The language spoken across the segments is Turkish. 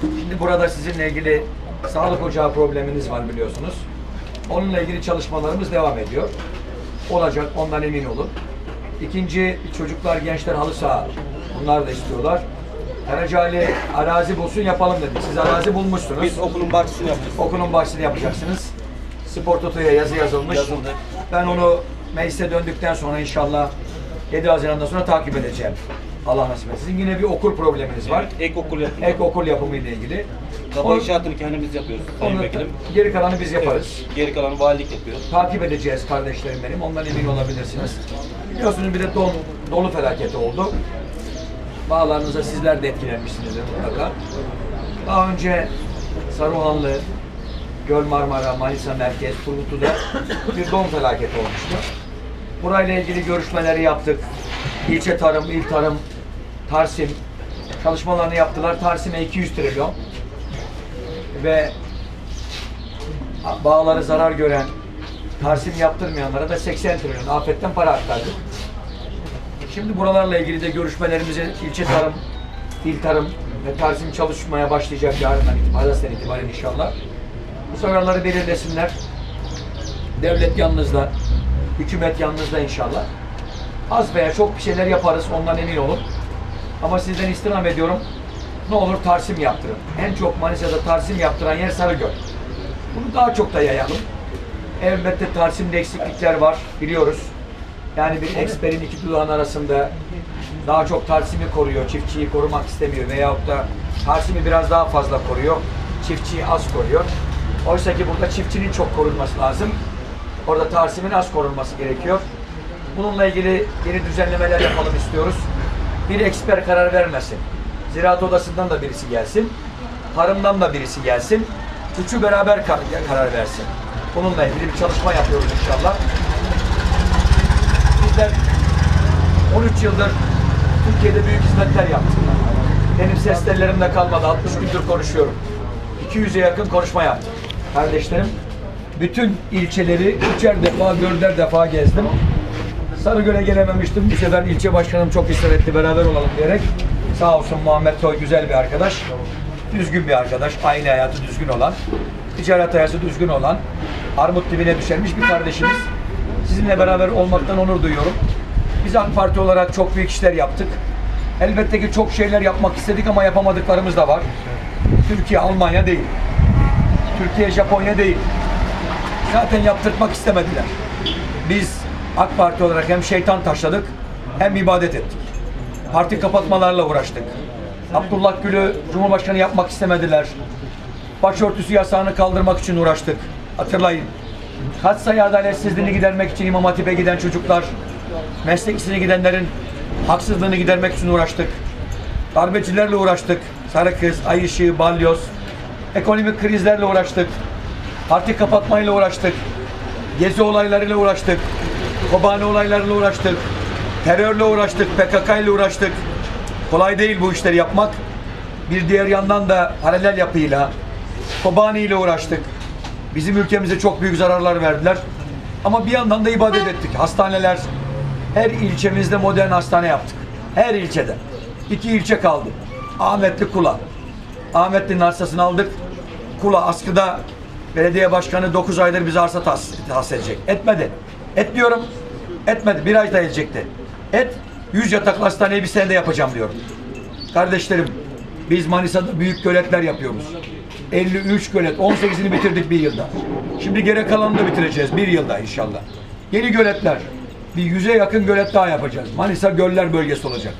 Şimdi burada sizinle ilgili sağlık ocağı probleminiz var biliyorsunuz. Onunla ilgili çalışmalarımız devam ediyor. Olacak, ondan emin olun. İkinci, çocuklar, gençler halı saha. Bunlar da istiyorlar. Karacali arazi bulsun yapalım dedik. Siz arazi bulmuşsunuz. Biz okulun bahçesini yapacağız. Okulun bahçesini yapacaksınız. Spor Toto'ya yazı yazılmış. Yazıldı. Ben onu meclise döndükten sonra inşallah 7 Haziran'dan sonra takip edeceğim. Allah nasip etsin. Yine bir okul probleminiz var. Evet, ek okul yapıyoruz. Ek okul yapımı ile ilgili. Kaba inşaatını kendimiz yapıyoruz. Sayın onu- Vekilim. geri kalanı biz yaparız. Geri kalanı valilik yapıyor. Takip edeceğiz kardeşlerim benim. Ondan emin olabilirsiniz. Biliyorsunuz bir de don, dolu felaketi oldu. Bağlarınıza sizler de etkilenmişsinizdir mutlaka. Daha önce Saruhanlı, Göl Marmara, Manisa Merkez, Turgutlu'da bir don felaketi olmuştu. Burayla ilgili görüşmeleri yaptık. İlçe tarım, il tarım, Tarsim çalışmalarını yaptılar. Tarsim'e 200 trilyon ve bağları zarar gören, Tarsim yaptırmayanlara da 80 trilyon afetten para aktardık. Şimdi buralarla ilgili de görüşmelerimizi ilçe tarım, il tarım ve Tarsim çalışmaya başlayacak yarından itibaren, pazartesinden itibaren inşallah. Bu seferleri belirlesinler. Devlet yanınızda, hükümet yanınızda inşallah. Az veya çok bir şeyler yaparız, ondan emin olun. Ama sizden istirham ediyorum, ne olur Tarsim yaptırın. En çok Manisa'da Tarsim yaptıran yer Sarıgöl. Bunu daha çok da yayalım. Elbette Tarsim'de eksiklikler var, biliyoruz. Yani bir eksperin iki dudağın arasında daha çok Tarsim'i koruyor, çiftçiyi korumak istemiyor veyahut da Tarsim'i biraz daha fazla koruyor, çiftçiyi az koruyor. Oysa ki burada çiftçinin çok korunması lazım. Orada Tarsim'in az korunması gerekiyor. Bununla ilgili yeni düzenlemeler yapalım istiyoruz. Bir eksper karar vermesin. Ziraat Odası'ndan da birisi gelsin. Tarımdan da birisi gelsin. Üçü beraber kar- karar versin. Bununla ilgili bir çalışma yapıyoruz inşallah. Bizler 13 yıldır Türkiye'de büyük hizmetler yaptık. Benim ses tellerimde kalmadı. 60 gündür konuşuyorum. 200'e yakın konuşma yaptım. Kardeşlerim, bütün ilçeleri üçer defa, dörder defa gezdim. Sarıgöl'e gelememiştim. Bu sefer ilçe başkanım çok ısrar etti beraber olalım diyerek. Sağ olsun Muhammed Toy güzel bir arkadaş. Düzgün bir arkadaş. Aynı hayatı düzgün olan. Ticaret hayatı düzgün olan. Armut dibine düşermiş bir kardeşimiz. Sizinle beraber olmaktan onur duyuyorum. Biz AK Parti olarak çok büyük işler yaptık. Elbette ki çok şeyler yapmak istedik ama yapamadıklarımız da var. Türkiye Almanya değil. Türkiye Japonya değil. Zaten yaptırtmak istemediler. Biz AK Parti olarak hem şeytan taşladık hem ibadet ettik. Parti kapatmalarla uğraştık. Abdullah Gül'ü Cumhurbaşkanı yapmak istemediler. Başörtüsü yasağını kaldırmak için uğraştık. Hatırlayın. Kaç sayı adaletsizliğini gidermek için İmam Hatip'e giden çocuklar, meslek gidenlerin haksızlığını gidermek için uğraştık. Darbecilerle uğraştık. Sarı kız, ay ışığı, balyoz. Ekonomik krizlerle uğraştık. Parti kapatmayla uğraştık. Gezi olaylarıyla uğraştık. Kobani olaylarıyla uğraştık. Terörle uğraştık. PKK ile uğraştık. Kolay değil bu işleri yapmak. Bir diğer yandan da paralel yapıyla Kobani ile uğraştık. Bizim ülkemize çok büyük zararlar verdiler. Ama bir yandan da ibadet ettik. Hastaneler, her ilçemizde modern hastane yaptık. Her ilçede. İki ilçe kaldı. Ahmetli Kula. Ahmetli'nin arsasını aldık. Kula askıda belediye başkanı 9 aydır bize arsa tahsis edecek. Etmedi. Et diyorum. Etmedi. Bir ay da edecekti. Et. 100 yataklı hastaneyi bir senede yapacağım diyorum. Kardeşlerim biz Manisa'da büyük göletler yapıyoruz. 53 gölet. 18'ini bitirdik bir yılda. Şimdi geri kalanını da bitireceğiz bir yılda inşallah. Yeni göletler. Bir yüze yakın gölet daha yapacağız. Manisa Göller Bölgesi olacak.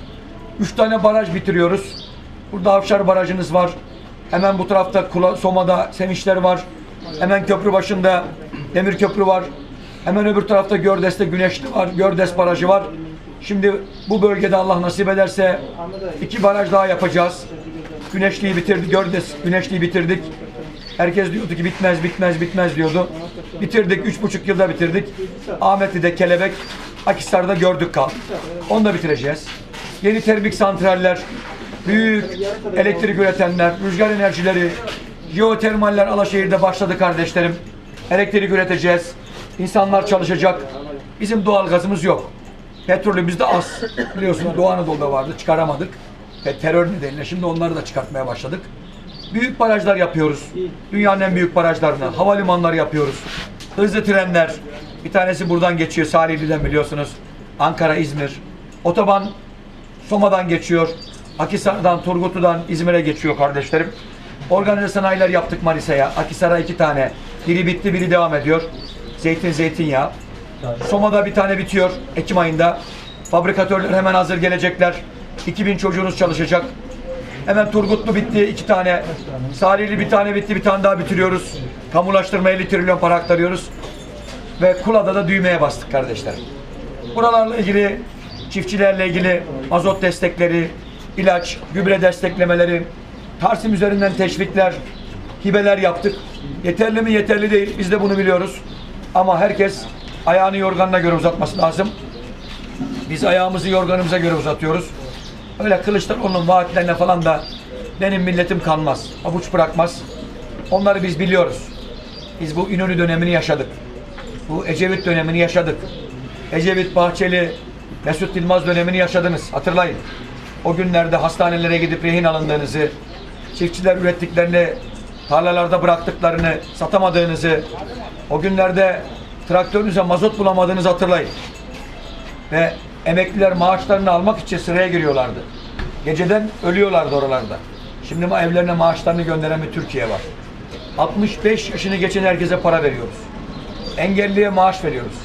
3 tane baraj bitiriyoruz. Burada Avşar Barajınız var. Hemen bu tarafta Kula, Soma'da Sevinçler var. Hemen köprü başında Demir Köprü var. Hemen öbür tarafta Gördes'te Güneşli var. Gördes Barajı var. Şimdi bu bölgede Allah nasip ederse iki baraj daha yapacağız. Güneşli'yi bitirdik, Gördes Güneşli'yi bitirdik. Herkes diyordu ki bitmez, bitmez, bitmez diyordu. Bitirdik, üç buçuk yılda bitirdik. Ahmetli'de Kelebek, Akisar'da gördük kal. Onu da bitireceğiz. Yeni termik santraller, büyük elektrik üretenler, rüzgar enerjileri, jeotermaller Alaşehir'de başladı kardeşlerim. Elektrik üreteceğiz. İnsanlar çalışacak. Bizim doğal gazımız yok. Petrolü bizde az. Biliyorsun Doğu Anadolu'da vardı. Çıkaramadık. Ve terör nedeniyle şimdi onları da çıkartmaya başladık. Büyük barajlar yapıyoruz. Dünyanın en büyük barajlarını. Havalimanları yapıyoruz. Hızlı trenler. Bir tanesi buradan geçiyor. Salihli'den biliyorsunuz. Ankara, İzmir. Otoban Soma'dan geçiyor. Akisar'dan, Turgutlu'dan İzmir'e geçiyor kardeşlerim. Organize sanayiler yaptık Manisa'ya. Akisar'a iki tane. Biri bitti, biri devam ediyor. Zeytin, zeytinyağı. Soma'da bir tane bitiyor Ekim ayında. Fabrikatörler hemen hazır gelecekler. 2000 çocuğunuz çalışacak. Hemen Turgutlu bitti iki tane. Salihli bir tane bitti bir tane daha bitiriyoruz. Kamulaştırma 50 trilyon para aktarıyoruz. Ve Kula'da da düğmeye bastık kardeşler. Buralarla ilgili çiftçilerle ilgili mazot destekleri, ilaç, gübre desteklemeleri, Tarsim üzerinden teşvikler, hibeler yaptık. Yeterli mi? Yeterli değil. Biz de bunu biliyoruz. Ama herkes ayağını yorganına göre uzatması lazım. Biz ayağımızı yorganımıza göre uzatıyoruz. Öyle Kılıçdaroğlu'nun vaatlerine falan da benim milletim kanmaz. Avuç bırakmaz. Onları biz biliyoruz. Biz bu İnönü dönemini yaşadık. Bu Ecevit dönemini yaşadık. Ecevit, Bahçeli, Mesut Yılmaz dönemini yaşadınız. Hatırlayın. O günlerde hastanelere gidip rehin alındığınızı, çiftçiler ürettiklerini tarlalarda bıraktıklarını, satamadığınızı, o günlerde traktörünüze mazot bulamadığınızı hatırlayın. Ve emekliler maaşlarını almak için sıraya giriyorlardı. Geceden ölüyorlardı oralarda. Şimdi evlerine maaşlarını gönderen bir Türkiye var. 65 yaşını geçen herkese para veriyoruz. Engelliye maaş veriyoruz.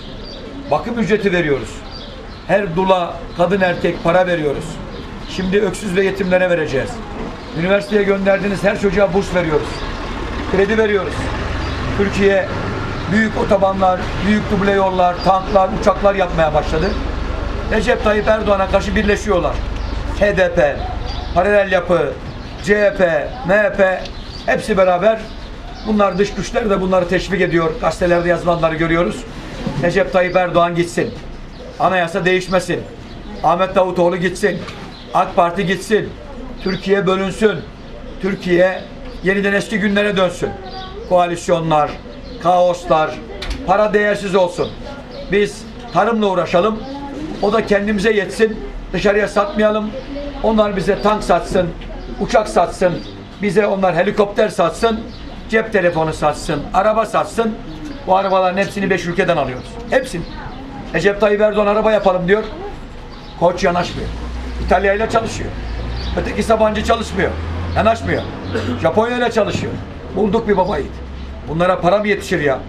Bakım ücreti veriyoruz. Her dula, kadın erkek para veriyoruz. Şimdi öksüz ve yetimlere vereceğiz. Üniversiteye gönderdiğiniz her çocuğa burs veriyoruz. Kredi veriyoruz. Türkiye büyük otobanlar, büyük duble yollar, tanklar, uçaklar yapmaya başladı. Recep Tayyip Erdoğan'a karşı birleşiyorlar. HDP, paralel yapı, CHP, MHP hepsi beraber bunlar dış güçler de bunları teşvik ediyor. Gazetelerde yazılanları görüyoruz. Recep Tayyip Erdoğan gitsin. Anayasa değişmesin. Ahmet Davutoğlu gitsin. AK Parti gitsin. Türkiye bölünsün. Türkiye yeniden eski günlere dönsün. Koalisyonlar, kaoslar, para değersiz olsun. Biz tarımla uğraşalım. O da kendimize yetsin. Dışarıya satmayalım. Onlar bize tank satsın, uçak satsın. Bize onlar helikopter satsın, cep telefonu satsın, araba satsın. Bu arabaların hepsini beş ülkeden alıyoruz. Hepsini. Recep Tayyip Erdoğan araba yapalım diyor. Koç yanaşmıyor. İtalya ile çalışıyor. Öteki Sabancı çalışmıyor. Yanaşmıyor. Japonya ile çalışıyor. Bulduk bir baba yiğit. Bunlara para mı yetişir ya?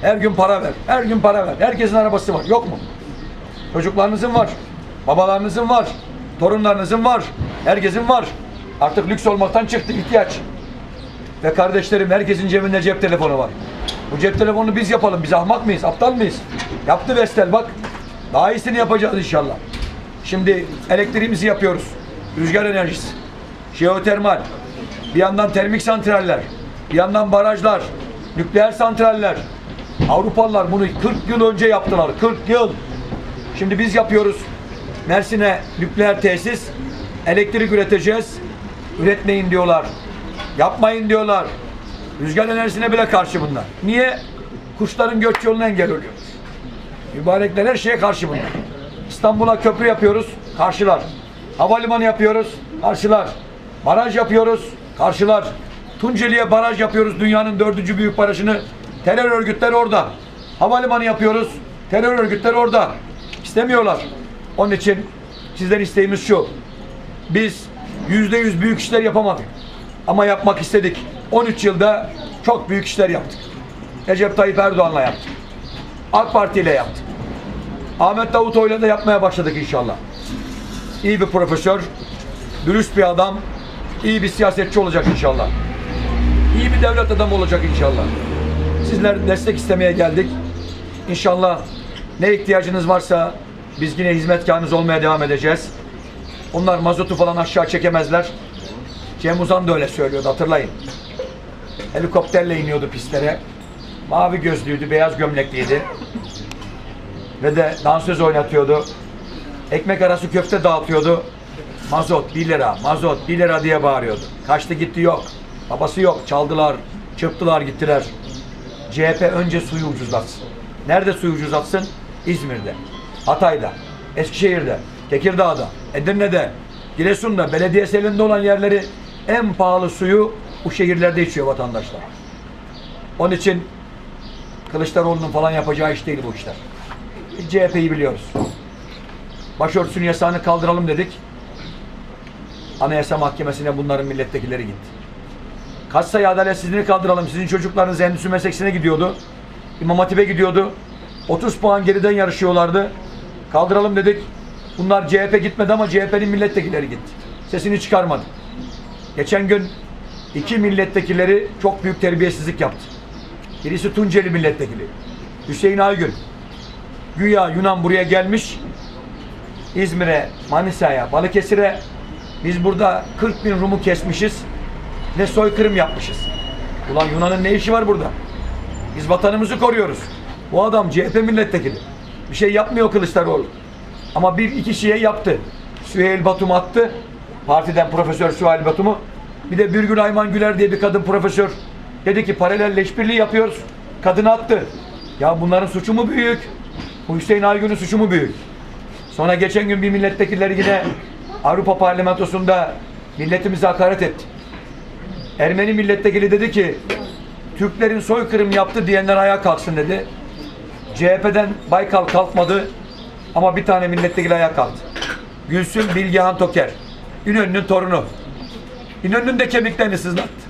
Her gün para ver. Her gün para ver. Herkesin arabası var. Yok mu? Çocuklarınızın var. Babalarınızın var. Torunlarınızın var. Herkesin var. Artık lüks olmaktan çıktı ihtiyaç. Ve kardeşlerim herkesin cebinde cep telefonu var. Bu cep telefonunu biz yapalım. Biz ahmak mıyız? Aptal mıyız? Yaptı Vestel bak. Daha iyisini yapacağız inşallah. Şimdi elektriğimizi yapıyoruz. Rüzgar enerjisi. Jeotermal. Bir yandan termik santraller. Bir yandan barajlar. Nükleer santraller. Avrupalılar bunu 40 yıl önce yaptılar. 40 yıl. Şimdi biz yapıyoruz. Mersin'e nükleer tesis. Elektrik üreteceğiz. Üretmeyin diyorlar. Yapmayın diyorlar. Rüzgar enerjisine bile karşı bunlar. Niye? Kuşların göç yolunu engel oluyoruz. Mübarekler her şeye karşı bunlar. İstanbul'a köprü yapıyoruz, karşılar. Havalimanı yapıyoruz, karşılar. Baraj yapıyoruz, karşılar. Tunceli'ye baraj yapıyoruz, dünyanın dördüncü büyük barajını. Terör örgütleri orada. Havalimanı yapıyoruz, terör örgütleri orada. İstemiyorlar. Onun için sizden isteğimiz şu. Biz yüzde yüz büyük işler yapamadık. Ama yapmak istedik. 13 yılda çok büyük işler yaptık. Recep Tayyip Erdoğan'la yaptık. AK Parti ile yaptık. Ahmet Davutoğlu'yla da yapmaya başladık inşallah. İyi bir profesör, dürüst bir adam, iyi bir siyasetçi olacak inşallah. İyi bir devlet adamı olacak inşallah. Sizler destek istemeye geldik. İnşallah ne ihtiyacınız varsa biz yine hizmetkarınız olmaya devam edeceğiz. Onlar mazotu falan aşağı çekemezler. Cem Uzan da öyle söylüyordu hatırlayın. Helikopterle iniyordu pistlere. Mavi gözlüydü, beyaz gömlekliydi. Ve de dansöz oynatıyordu. Ekmek arası köfte dağıtıyordu. Mazot 1 lira, mazot 1 lira diye bağırıyordu. Kaçtı gitti yok. Babası yok. Çaldılar, çırptılar gittiler. CHP önce suyu ucuzlatsın. Nerede suyu ucuzlatsın? İzmir'de, Hatay'da, Eskişehir'de, Tekirdağ'da, Edirne'de, Giresun'da, belediyesi elinde olan yerleri en pahalı suyu bu şehirlerde içiyor vatandaşlar. Onun için Kılıçdaroğlu'nun falan yapacağı iş değil bu işler. CHP'yi biliyoruz. Başörtüsünün yasağını kaldıralım dedik. Anayasa Mahkemesi'ne bunların milletvekilleri gitti. Kaç sayı adaletsizliğini kaldıralım. Sizin çocuklarınız endüstri mesleksine gidiyordu. İmam Hatip'e gidiyordu. 30 puan geriden yarışıyorlardı. Kaldıralım dedik. Bunlar CHP gitmedi ama CHP'nin milletvekilleri gitti. Sesini çıkarmadı. Geçen gün iki milletvekilleri çok büyük terbiyesizlik yaptı. Birisi Tunceli milletvekili. Hüseyin Aygün. Güya Yunan buraya gelmiş. İzmir'e, Manisa'ya, Balıkesir'e biz burada 40 bin Rum'u kesmişiz. Ne soykırım yapmışız. Ulan Yunan'ın ne işi var burada? Biz vatanımızı koruyoruz. Bu adam CHP milletvekili. Bir şey yapmıyor Kılıçdaroğlu. Ama bir iki şeye yaptı. Süheyl Batum attı. Partiden Profesör Süheyl Batum'u. Bir de Birgül Ayman Güler diye bir kadın profesör. Dedi ki paralelle işbirliği yapıyoruz. Kadını attı. Ya bunların suçu mu büyük? Bu Hüseyin Aygün'ün suçu mu büyük? Sonra geçen gün bir milletvekilleri yine Avrupa Parlamentosu'nda milletimize hakaret etti. Ermeni milletvekili dedi ki Türklerin soykırım yaptı diyenler ayağa kalksın dedi. CHP'den Baykal kalkmadı ama bir tane milletvekili ayağa kalktı. Gülsüm Bilgehan Toker. İnönü'nün torunu. İnönü'nün de kemiklerini sızlattı.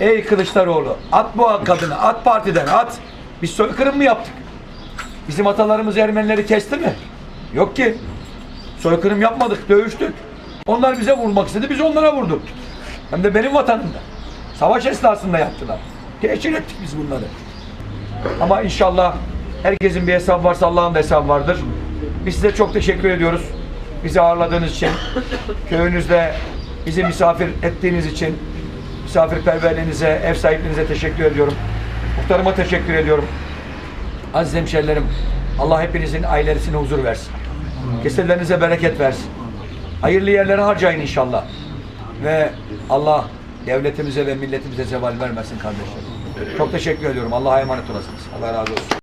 Ey Kılıçdaroğlu at bu kadını at partiden at. Biz soykırım mı yaptık? Bizim atalarımız Ermenileri kesti mi? Yok ki. Soykırım yapmadık, dövüştük. Onlar bize vurmak istedi, biz onlara vurduk. Hem de benim vatanımda. Savaş esnasında yaptılar. Teşhir ettik biz bunları. Ama inşallah herkesin bir hesabı varsa Allah'ın da hesabı vardır. Biz size çok teşekkür ediyoruz. Bizi ağırladığınız için, köyünüzde bizi misafir ettiğiniz için, misafirperverliğinize, ev sahipliğinize teşekkür ediyorum. Muhtarıma teşekkür ediyorum. Aziz hemşerilerim, Allah hepinizin ailesine huzur versin. Keselerinize bereket versin. Hayırlı yerlere harcayın inşallah. Ve Allah devletimize ve milletimize zeval vermesin kardeşlerim. Çok teşekkür ediyorum. Allah'a emanet olasınız. Allah razı olsun.